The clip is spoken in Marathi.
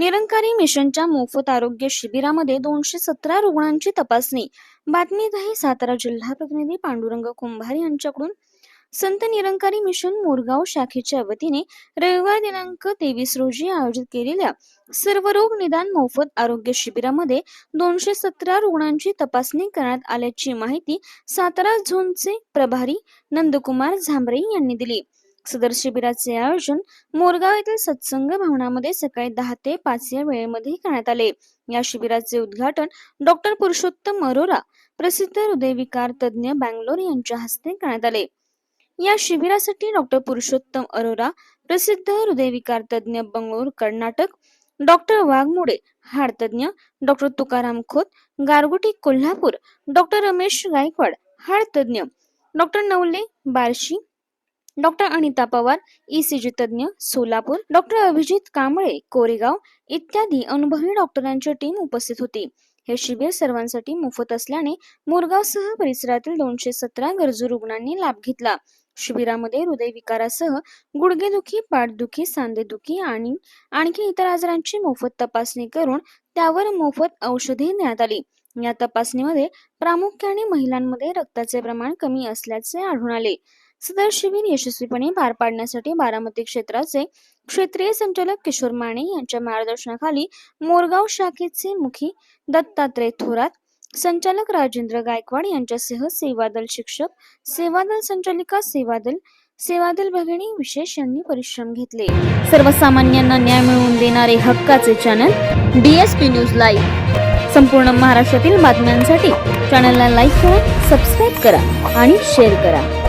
निरंकारी मिशनच्या मोफत आरोग्य शिबिरामध्ये दोनशे सतरा रुग्णांची तपासणी. बातमीत सातारा जिल्हा प्रतिनिधी पांडुरंग कुंभार यांच्याकडून. संत निरंकारी मिशन मोरगाव शाखेच्या वतीने रविवार दिनांक तेवीस रोजी आयोजित केलेल्या सर्व रोग निदान मोफत आरोग्य शिबिरामध्ये दोनशे सतरा रुग्णांची तपासणी करण्यात आल्याची माहिती सातारा झोनचे प्रभारी नंदकुमार झांबरे यांनी दिली. सदर शिबिराचे आयोजन मोरगाव येथील सत्संग भवनामध्ये सकाळी दहा ते पाच या वेळेमध्ये करण्यात आले. या शिबिराचे उद्घाटन डॉक्टर पुरुषोत्तम अरोरा प्रसिद्ध हृदयविकार तज्ज्ञ बँगलोर यांच्या हस्ते करण्यात आले. या शिबिरासाठी डॉक्टर पुरुषोत्तम अरोरा प्रसिद्ध हृदयविकार तज्ज्ञ बंगळूर कर्नाटक डॉक्टर वाघमोडे हाडतज्ञ doctor Tukaram Khot Gargoti Kolhapur doctor Ramesh Gaikwad हाडतज्ञ doctor Navale Barshi doctor Anita Pawar ECG तज्ज्ञ सोलापूर डॉक्टर अभिजित कांबळे कोरेगाव इत्यादी अनुभवी डॉक्टरांची टीम उपस्थित होती. हे शिबिर सर्वांसाठी मोफत असल्याने मोरगावसह परिसरातील दोनशे सतरा गरजू रुग्णांनी लाभ घेतला. शिबिरामध्ये हृदयविकारासह गुडघेदुखी पाठदुखी सांधेदुखी आणि आणखी इतर आजारांची मोफत तपासणी करून त्यावर मोफत औषधे देण्यात आली. या तपासणीमध्ये प्रामुख्याने महिलांमध्ये रक्ताचे प्रमाण कमी असल्याचे आढळून आले. सदर शिबिर यशस्वीपणे पार पाडण्यासाठी बारामती क्षेत्राचे क्षेत्रीय संचालक किशोर माने यांच्या मार्गदर्शनाखाली मोरगाव शाखेचे मुखी दत्तात्रय थोरात संचालक राजेंद्र गायकवाड यांच्यासह सेवादल शिक्षक सेवादल संचालिका सेवादल सेवादल भगिनी विशेष यांनी परिश्रम घेतले. सर्वसामान्यांना न्याय मिळवून देणारे हक्काचे चॅनल डीएसपी न्यूज लाईव्ह संपूर्ण महाराष्ट्रातील बातम्यांसाठी चॅनलला लाईक करा सबस्क्राईब करा आणि शेअर करा.